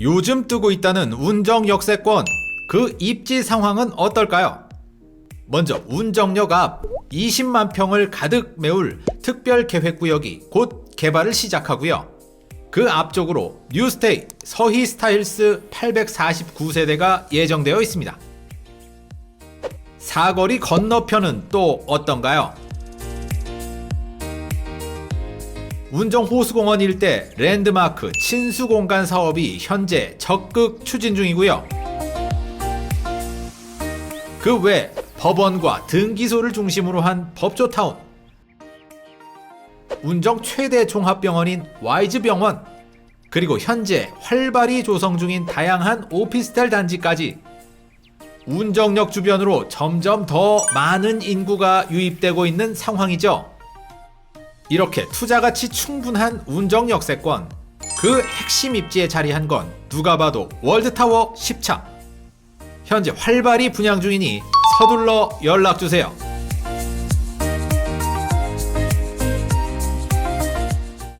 요즘 뜨고 있다는 운정 역세권 그 입지 상황은 어떨까요? 먼저 운정역 앞 20만 평을 가득 메울 특별 계획 구역이 곧 개발을 시작하고요. 그 앞쪽으로 뉴스테이 서희 스타일스 849세대가 예정되어 있습니다. 사거리 건너편은 또 어떤가요? 운정 호수공원 일대 랜드마크 친수공간 사업이 현재 적극 추진 중이고요. 그 외 법원과 등기소를 중심으로 한 법조타운, 운정 최대 종합병원인 와이즈병원, 그리고 현재 활발히 조성 중인 다양한 오피스텔 단지까지 운정역 주변으로 점점 더 많은 인구가 유입되고 있는 상황이죠. 이렇게 투자 가치 충분한 운정 역세권 그 핵심 입지에 자리한 건 누가 봐도 월드타워 10차 현재 활발히 분양 중이니 서둘러 연락 주세요.